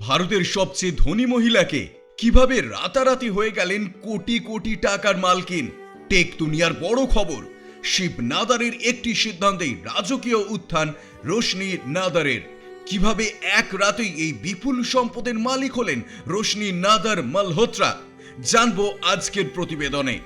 ভারতের সবচেয়ে ধনী মহিলাকে কীভাবে রাতারাতি হয়ে গেলেন কোটি কোটি টাকার মালকিন? টেক দুনিয়ার বড় খবর, শিব নাদারের একটি সিদ্ধান্তেই রাজকীয় উত্থান রোশনি নাদারের। কীভাবে এক রাতেই এই বিপুল সম্পদের মালিক হলেন রোশনি নাদার মালহোত্রা? জানব আজকের প্রতিবেদনে।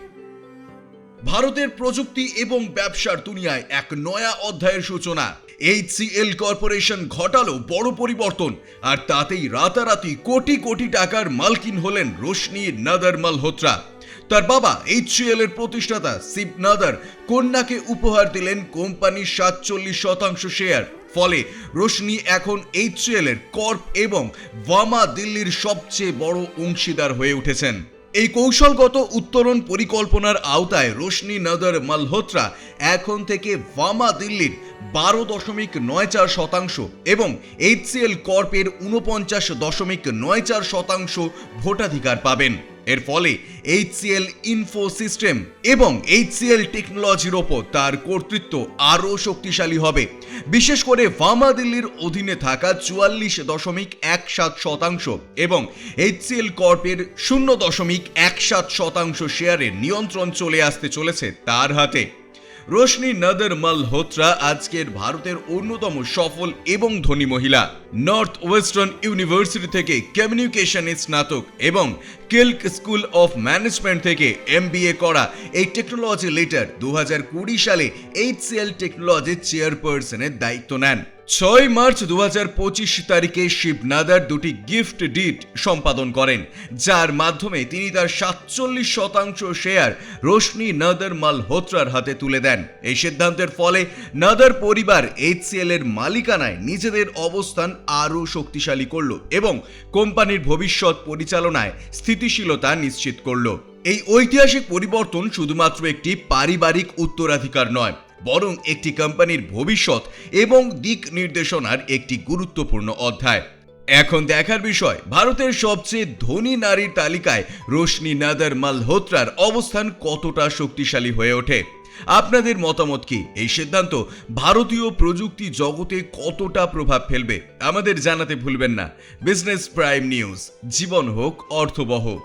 ভারতের প্রযুক্তি এবং ব্যবসার দুনিয়ায় এক নয়া অধ্যায়ের সূচনা। এইচসিএল কর্পোরেশন ঘটালো বড় পরিবর্তন, আর তাতেই রাতারাতি কোটি কোটি টাকার মালকিন হলেন রোশনি নাদার মালহোত্রা। তার বাবা এইচসিএল এর প্রতিষ্ঠাতা শিব নাদার কন্যাকে উপহার দিলেন কোম্পানির সাতচল্লিশ শতাংশ শেয়ার। ফলে রোশনি এখন এইচসিএল এর কর্প এবং ভামা দিল্লির সবচেয়ে বড় অংশীদার হয়ে উঠেছেন। এই কৌশলগত উত্তরণ পরিকল্পনার আওতায় রোশনি নদর মালহোত্রা এখন থেকে ভামা দিল্লির বারো দশমিক নয় চার শতাংশ এবং এইচসিএল কর্পের ঊনপঞ্চাশ দশমিক নয় চার শতাংশ ভোটাধিকার পাবেন। এর ফলে এইচসিএল ইনফো সিস্টেম এবং এইচসিএল টেকনোলজির ওপর তার কর্তৃত্ব আরও শক্তিশালী হবে। বিশেষ করে ভামা দিল্লির অধীনে থাকা চুয়াল্লিশ দশমিক এক সাত শতাংশ এবং এইচসিএল কর্পের শূন্য দশমিক এক সাত শতাংশ শেয়ারের নিয়ন্ত্রণ চলে আসতে চলেছে তার হাতে। রোশনি নদর মালহোত্রা আজকের ভারতের অন্যতম সফল এবং ধনী মহিলা। নর্থ ওয়েস্টার্ন ইউনিভার্সিটি থেকে কমিউনিকেশনে স্নাতক এবং কিল্ক স্কুল অফ ম্যানেজমেন্ট থেকে এম করা এই টেকনোলজি লিডার দু সালে এইচ সি এল টেকনোলজির চেয়ারপারসনের দায়িত্ব নেন। ছয় মার্চ দু পঁচিশ তারিখে শিবনাদার দুটি গিফট ডিট সম্পাদন করেন, যার মাধ্যমে তিনি তার সাতচল্লিশ শতাংশ শেয়ার রোশনি নাদার মালহোত্রার হাতে তুলে দেন। এই সিদ্ধান্তের ফলে নাদার পরিবার এইচসিএল এর মালিকানায় নিজেদের অবস্থান আরও শক্তিশালী করল এবং কোম্পানির ভবিষ্যৎ পরিচালনায় স্থিতিশীলতা নিশ্চিত করল। এই ঐতিহাসিক পরিবর্তন শুধুমাত্র একটি পারিবারিক উত্তরাধিকার নয় বরং একটি কোম্পানির ভবিষ্যৎ এবং দিক নির্দেশনার একটি গুরুত্বপূর্ণ অধ্যায়। এখন দেখার বিষয়, ভারতের সবচেয়ে ধনী নারীর তালিকায় রোশনি নাদার মালহোত্রার অবস্থান কতটা শক্তিশালী হয়ে ওঠে? আপনাদের মতামত কি? এই সিদ্ধান্ত ভারতীয় প্রযুক্তি জগতে কতটা প্রভাব ফেলবে? আমাদের জানাতে ভুলবেন না। বিজনেস প্রাইম নিউজ, জীবন হোক, অর্থবহ।